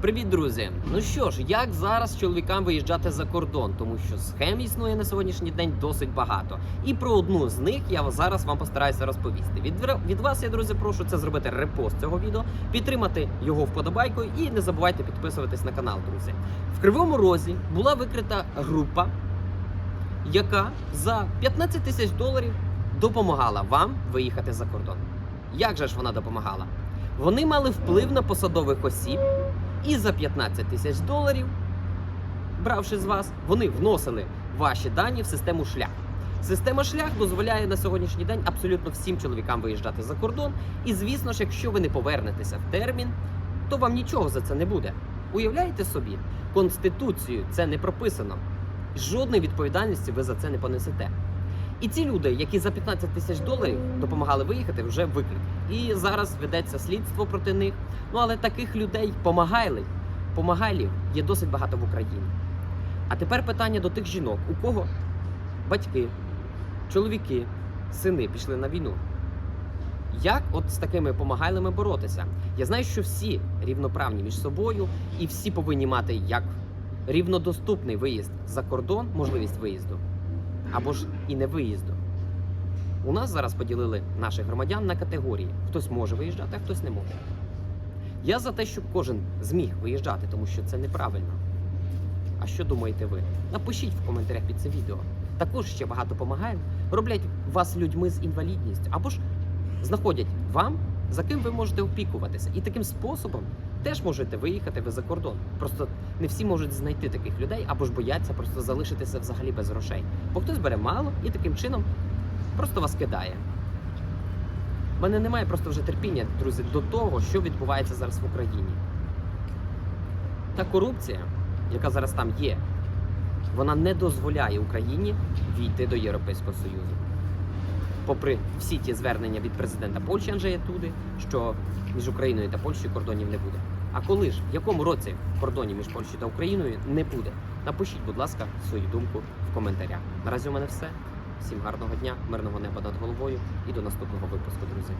Привіт, друзі! Ну що ж, як зараз чоловікам виїжджати за кордон, тому що схем існує на сьогоднішній день досить багато. І про одну з них я зараз вам постараюся розповісти. Від, від вас я, друзі, прошу це зробити репост цього відео, підтримати його вподобайкою і не забувайте підписуватись на канал, друзі. В Кривому Розі була викрита група, яка за 15 тисяч доларів допомагала вам виїхати за кордон. Як же ж вона допомагала? Вони мали вплив на посадових осіб, і за 15 тисяч доларів, бравши з вас, вони вносили ваші дані в систему шлях. Система шлях дозволяє на сьогоднішній день абсолютно всім чоловікам виїжджати за кордон. І звісно ж, якщо ви не повернетеся в термін, то вам нічого за це не буде. Уявляєте собі, конституцією це не прописано. Жодної відповідальності ви за це не понесете. І ці люди, які за 15 тисяч доларів допомагали виїхати, вже викриті. І зараз ведеться слідство проти них. Ну але таких людей помагайлів, помагайлів є досить багато в Україні. А тепер питання до тих жінок, у кого батьки, чоловіки, сини пішли на війну. Як от з такими помагайлами боротися? Я знаю, що всі рівноправні між собою, і всі повинні мати як рівнодоступний виїзд за кордон, можливість виїзду, або ж і не виїзду. У нас зараз поділили наших громадян на категорії: хтось може виїжджати, а хтось не може. Я за те, щоб кожен зміг виїжджати, тому що це неправильно. А що думаєте ви? Напишіть в коментарях під це відео. Також ще багато допомагають, роблять вас людьми з інвалідністю, або ж знаходять вам, за ким ви можете опікуватися. І таким способом теж можете виїхати ви за кордон. Просто не всі можуть знайти таких людей, або ж бояться просто залишитися взагалі без грошей. Бо хтось бере мало і таким чином просто вас кидає. У мене немає просто вже терпіння, друзі, до того, що відбувається зараз в Україні. Та корупція, яка зараз там є, вона не дозволяє Україні війти до Європейського Союзу. Попри всі ті звернення від президента Польщі Анджея Туди, що між Україною та Польщею кордонів не буде. А коли ж, в якому році кордонів між Польщею та Україною не буде? Напишіть, будь ласка, свою думку в коментарях. Наразі у мене все. Всім гарного дня, мирного неба над головою і до наступного випуску, друзі.